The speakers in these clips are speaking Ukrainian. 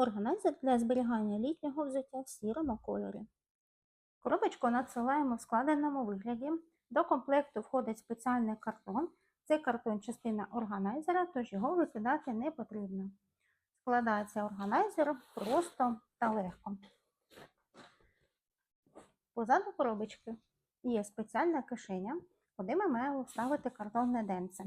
Органайзер для зберігання літнього взуття в сірому кольорі. Коробочку надсилаємо в складеному вигляді. До комплекту входить спеціальний картон. Цей картон частина органайзера, тож його викидати не потрібно. Складається органайзер просто та легко. Позаду коробочки є спеціальна кишеня, куди ми маємо вставити картонне денце.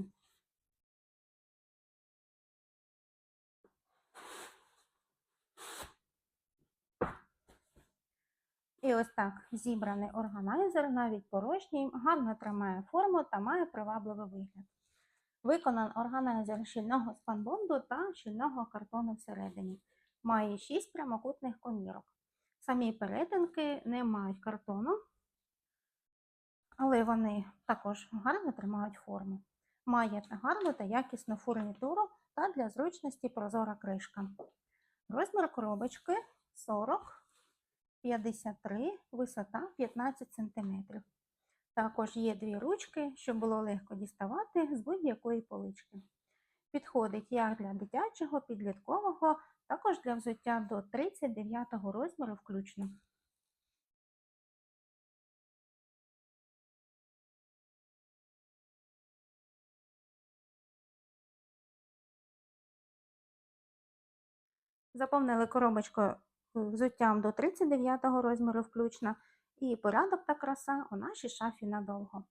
І ось так зібраний органайзер, навіть порожній, гарно тримає форму та має привабливий вигляд. Виконан органайзер щільного спанбонду та щільного картону всередині. Має 6 прямокутних комірок. Самі перетинки не мають картону, але вони також гарно тримають форму. Має гарну та якісну фурнітуру та для зручності прозора кришка. Розмір коробочки 40 53, висота 15 см. Також є дві ручки, щоб було легко діставати з будь-якої полички. Підходить як для дитячого, підліткового, також для взуття до 39 розміру включно. Заповнили коробочку взуттям до 39 розміру включно, і порядок та краса у нашій шафі надовго.